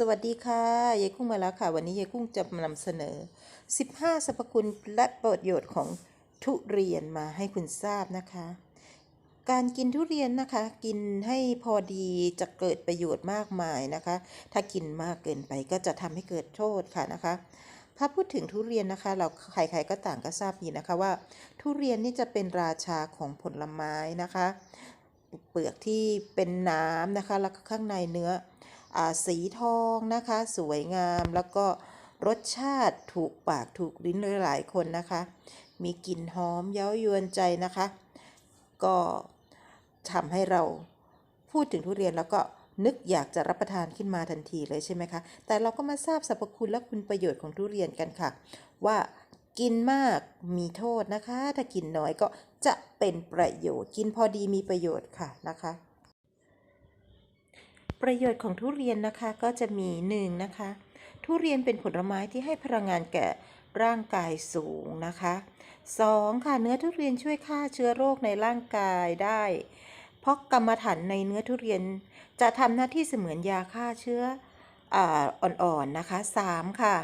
สวัสดีค่ะยายกุ้งมาแล้วค่ะ วันนี้ยายกุ้งจะนำเสนอ 15สรรพคุณและประโยชน์ของทุเรียนมาให้คุณทราบนะคะ การกินทุเรียนนะคะ กินให้พอดีจะเกิดประโยชน์มากมายนะคะ ถ้ากินมากเกินไปก็จะทำให้เกิดโทษค่ะนะคะ ถ้าพูดถึงทุเรียนนะคะ เราใครๆก็ต่างก็ทราบดีนะคะว่า ทุเรียนนี่จะเป็นราชาของผลไม้นะคะ เปลือกที่เป็นน้ำนะคะ แล้วก็ข้างในเนื้อ สีทองนะคะ สวยงามแล้วก็รสชาติถูกปากถูกลิ้นหลายๆคนนะคะ มีกลิ่นหอมเย้ายวนใจนะคะ ก็ทำให้เราพูดถึงทุเรียนแล้วก็นึกอยากจะรับประทานขึ้นมาทันทีเลยใช่ไหมคะ แต่เราก็มาทราบสรรพคุณและคุณประโยชน์ของทุเรียนกันค่ะ ว่ากินมากมีโทษนะคะ ถ้ากินน้อยก็จะเป็นประโยชน์ กินพอดีมีประโยชน์ค่ะนะคะ ประโยชน์ของทุเรียนนะคะก็จะมีหนึ่งนะคะ ทุเรียนเป็นผลไม้ที่ให้พลังงานแก่ร่างกายสูงนะคะสองค่ะเนื้อทุเรียนช่วยฆ่าเชื้อโรคในร่างกายได้ เพราะกรรมฐานในเนื้อทุเรียนจะทำหน้าที่เสมือนยาฆ่าเชื้ออ,อ่อนๆนะคะสามค่ะ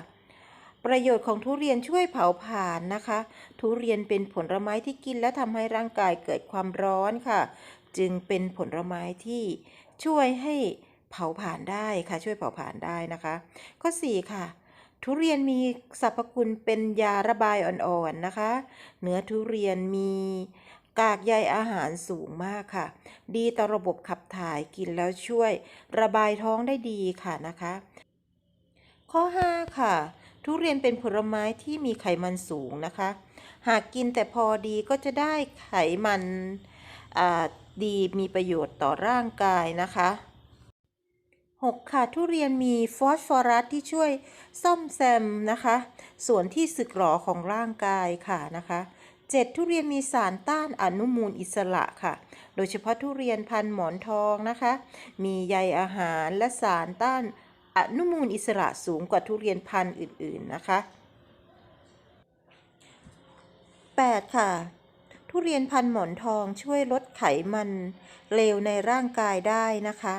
ประโยชน์ของทุเรียนช่วยเผาผลาญนะคะ ทุเรียนเป็นผลไม้ที่กินและทำให้ร่างกายเกิดความร้อนค่ะ จึงเป็นผลไม้ที่ ช่วยให้เผาผลาญได้ค่ะ ช่วยเผาผลาญได้นะคะ ข้อ 4 ค่ะ ทุเรียนมีสรรพคุณเป็นยาระบายอ่อนๆนะคะ เนื้อทุเรียนมีกากใยอาหารสูงมากค่ะ ดีต่อระบบขับถ่ายกินแล้วช่วยระบายท้องได้ดีค่ะนะคะ ข้อ 5 ค่ะ ทุเรียนเป็นผลไม้ที่มีไขมันสูงนะคะ หากกินแต่พอดีก็จะได้ไขมันอ่า ดีมีประโยชน์ต่อร่างกายนะคะ 6. ค่ะ ทุเรียนมีฟอสฟอรัสที่ช่วยซ่อมแซมนะคะ ส่วนที่สึกหรอของร่างกายค่ะนะคะ 7. ทุเรียนมีสารต้านอนุมูลอิสระค่ะ โดยเฉพาะทุเรียนพันหมอนทองนะคะ มีใยอาหารและสารต้านอนุมูลอิสระสูงกว่าทุเรียนพันธุ์อื่น ๆ นะคะ 8. ค่ะ ทุเรียนพันหมอนทองช่วยลดไขมันเลวในร่างกายได้นะคะ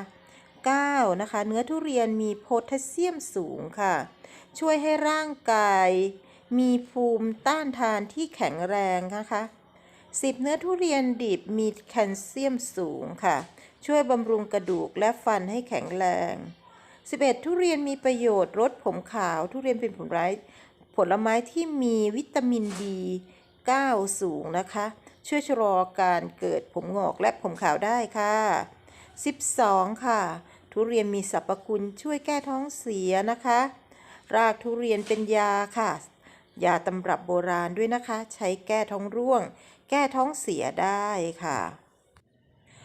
9. นะคะ เนื้อทุเรียนมีโพแทสเซียมสูงค่ะ ช่วยให้ร่างกายมีภูมิต้านทานที่แข็งแรงนะคะ 10. เนื้อทุเรียนดิบมีแคลเซียมสูงค่ะ ช่วยบำรุงกระดูกและฟันให้แข็งแรง 11. ทุเรียนมีประโยชน์ลดผมขาว ทุเรียนเป็นผลไม้ผลไม้ที่มีวิตามิน B9 สูงนะคะ ช่วยชะลอการเกิดผมงอกและผมขาวได้ค่ะ 12 ค่ะ ทุเรียนมีสรรพคุณช่วยแก้ท้องเสียนะคะ รากทุเรียนเป็นยาค่ะ ยาตำรับโบราณด้วยนะคะ ใช้แก้ท้องร่วง แก้ท้องเสียได้ค่ะ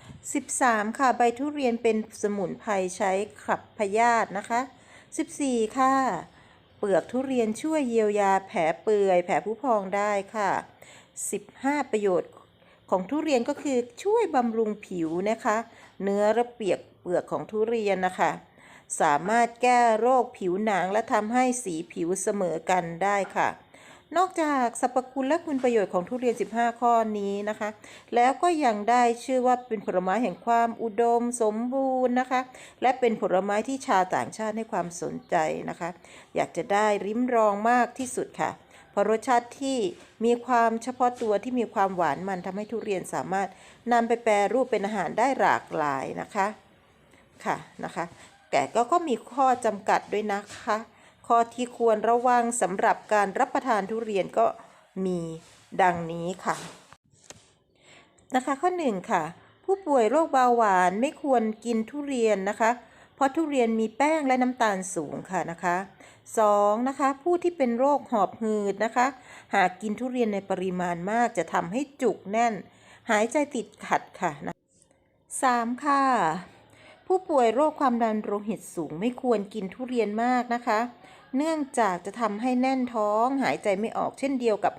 13 ค่ะ ใบทุเรียนเป็นสมุนไพรใช้ขับพยาธินะคะ 14 ค่ะ เปลือกทุเรียนช่วยเยียวยาแผลเปื่อย แผลผุพองได้ค่ะ 15 ประโยชน์ของทุเรียนก็คือช่วยบำรุงผิวนะคะ เนื้อและเปียกเปลือกของทุเรียนนะคะ สามารถแก้โรคผิวหนังและทำให้สีผิวเสมอกันได้ค่ะ นอกจากสรรพคุณและคุณประโยชน์ของทุเรียน 15 ข้อนี้นะคะ แล้วก็ยังได้ชื่อว่าเป็นผลไม้แห่งความอุดมสมบูรณ์นะคะ และเป็นผลไม้ที่ชาวต่างชาติให้ความสนใจนะคะ อยากจะได้ริมรองมากที่สุดค่ะ เพราะรสชาติที่มีความเฉพาะตัวที่มีความหวานมันทำให้ทุเรียนสามารถนำไปแปรรูปเป็นอาหารได้หลากหลายนะคะค่ะนะคะแต่ก็ก็มีข้อจำกัดด้วยนะคะ ข้อที่ควรระวังสำหรับการรับประทานทุเรียนก็มีดังนี้ค่ะนะคะข้อหนึ่งค่ะผู้ป่วยโรคเบาหวานไม่ควรกินทุเรียนนะคะ เพราะทุเรียนมีแป้งและน้ำตาลสูงค่ะนะคะ สองนะคะ ผู้ที่เป็นโรคหอบหืดนะคะ หากกินทุเรียนในปริมาณมากจะทำให้จุกแน่น หายใจติดขัดค่ะนะสามค่ะ ผู้ป่วยโรคความดันโลหิตสูงไม่ควรกินทุเรียนมากนะคะ เนื่องจากจะทำให้แน่นท้องหายใจไม่ออกเช่นเดียวกับ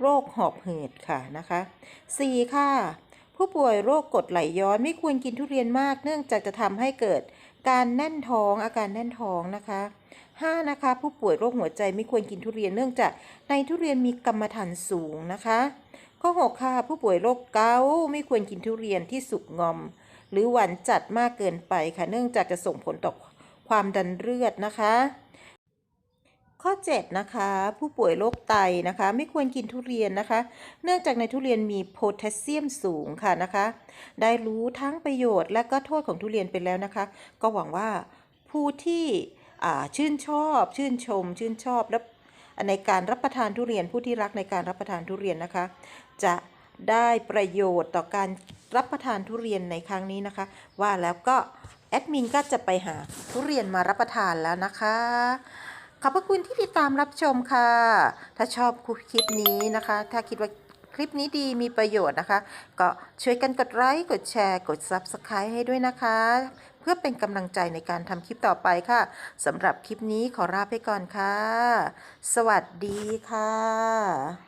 โรคหอบหืดค่ะนะคะ 4. ค่ะ ผู้ป่วยโรคกรดไหลย้อนไม่ควรกินทุเรียนมาก เนื่องจากจะทำให้เกิด การแน่นท้องอาการแน่นท้องนะคะ 5. นะคะ ผู้ป่วยโรคหัวใจไม่ควรกินทุเรียนเนื่องจากในทุเรียนมีกรรมฐานสูงนะคะ ข้อ 6 ค่ะ ผู้ป่วยโรคเกาต์ไม่ควรกินทุเรียนที่สุกงอม หรือหวานจัดมากเกินไปค่ะ เนื่องจากจะส่งผลต่อความดันเลือดนะคะ ข้อ 7 นะคะ ผู้ป่วยโรคไตนะคะ ไม่ควรกินทุเรียนนะคะ เนื่องจากในทุเรียนมีโพแทสเซียมสูงค่ะนะคะ ได้รู้ทั้งประโยชน์และก็โทษของทุเรียนไปแล้วนะคะ ก็หวังว่าผู้ที่ชื่นชอบ ชื่นชม ชื่นชอบและในการรับประทานทุเรียนผู้ที่รักในการรับประทานทุเรียนนะคะ จะได้ประโยชน์ต่อการรับประทานทุเรียนในครั้งนี้นะคะ ว่าแล้วก็แอดมินก็จะไปหาทุเรียนมารับประทานแล้วนะคะ ขอบพระคุณที่ติดตามรับชมค่ะ ถ้าชอบคลิปนี้นะคะ ถ้าคิดว่าคลิปนี้ดีมีประโยชน์นะคะ ก็ช่วยกันกดไลค์ กดแชร์ กด Subscribe ให้ด้วยนะคะ เพื่อเป็นกำลังใจในการทำคลิปต่อไปค่ะสำหรับคลิปนี้ขอลาไปก่อนค่ะ สวัสดีค่ะ